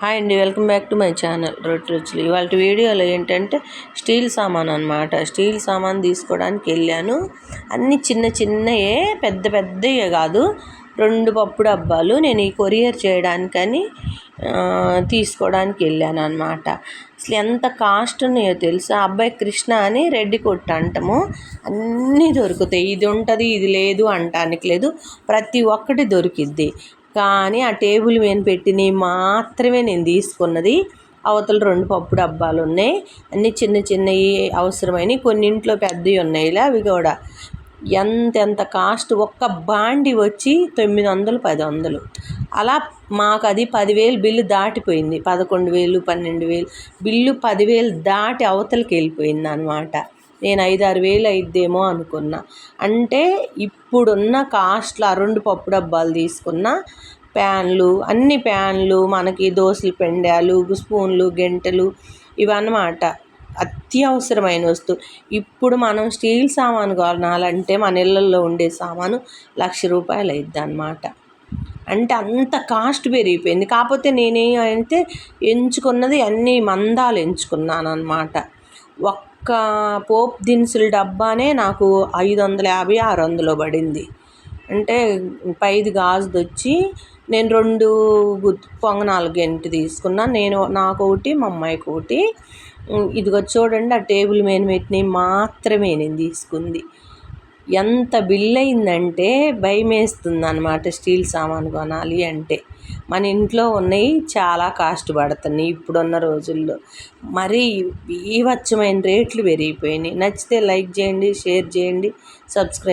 Hi అండి welcome back to my channel రొట్టె రుచులు ఇవాళ వీడియోలో ఏంటంటే స్టీల్ సామాన్ అనమాట స్టీల్ సామాన్ తీసుకోవడానికి వెళ్ళాను. అన్నీ చిన్న చిన్నయే పెద్ద పెద్దయే కాదు. రెండు పప్పు డబ్బాలు నేను ఈ కొరియర్ చేయడానికని తీసుకోవడానికి వెళ్ళాను అనమాట అసలు ఎంత కాస్ట్ ఉన్నాయో తెలుసా? అబ్బాయి కృష్ణ అని రెడ్డి కొట్టు అంటాము. అన్నీ దొరుకుతాయి. ఇది ఉంటుంది ఇది లేదు అంటానికి లేదు. ప్రతి ఒక్కటి దొరికిద్ది. కానీ ఆ టేబుల్ మీద పెట్టినవి మాత్రమే నేను తీసుకున్నది. అవతల రెండు పప్పు డబ్బాలు ఉన్నాయి. అన్ని చిన్న చిన్నవి అవసరమైనవి కొన్ని ఇంట్లో పెద్దవి ఉన్నాయి ఇలా అవి కూడా. ఎంతెంత కాస్ట్? ఒక్క బాండి వచ్చి తొమ్మిది వందలు పది వందలు. అలా మాకు అది పదివేలు బిల్లు దాటిపోయింది. పదకొండు వేలు పన్నెండు వేలు. బిల్లు పదివేలు దాటి అవతలకి వెళ్ళిపోయింది అనమాట నేను ఐదారు వేలు అయిద్దేమో అనుకున్నా. అంటే ఇప్పుడున్న కాస్ట్లో ఆ రెండు పప్పు డబ్బాలు తీసుకున్న ప్యాన్లు అన్ని ప్యాన్లు మనకి దోశలు పెండాలు స్పూన్లు గెంటెలు ఇవన్నమాట. అత్యవసరమైన వస్తువు. ఇప్పుడు మనం స్టీల్ సామాను కొనాలంటే మన ఇళ్ళల్లో ఉండే సామాను లక్ష రూపాయలు అయిద్ది అనమాట అంటే అంత కాస్ట్ పెరిగిపోయింది. కాకపోతే నేనేమంటే ఎంచుకున్నది అన్ని మందాలు ఎంచుకున్నాను అనమాట ఒక్క పోప్ దినుసుల డబ్బానే నాకు ఐదు వందల యాభై ఆరు వందలు పడింది. అంటే పైది గాజుది వచ్చి నేను రెండు పొంగనాలు గెంటి తీసుకున్నాను నేను నాకు ఒకటి మా అమ్మాయికి ఒకటి ఇదిగో చూడండి ఆ టేబుల్ మీద పెట్టినవి మాత్రమే నేను తీసుకుంది. ఎంత బిల్ అయిందంటే భయమేస్తుంది అనమాట స్టీల్ సామాను కొనాలి అంటే. మన ఇంట్లో ఉన్నవి చాలా కాస్ట్ పడుతున్నాయి ఇప్పుడున్న రోజుల్లో. మరీ బీభత్సమైన రేట్లు పెరిగిపోయినాయి. నచ్చితే లైక్ చేయండి షేర్ చేయండి సబ్స్క్రైబ్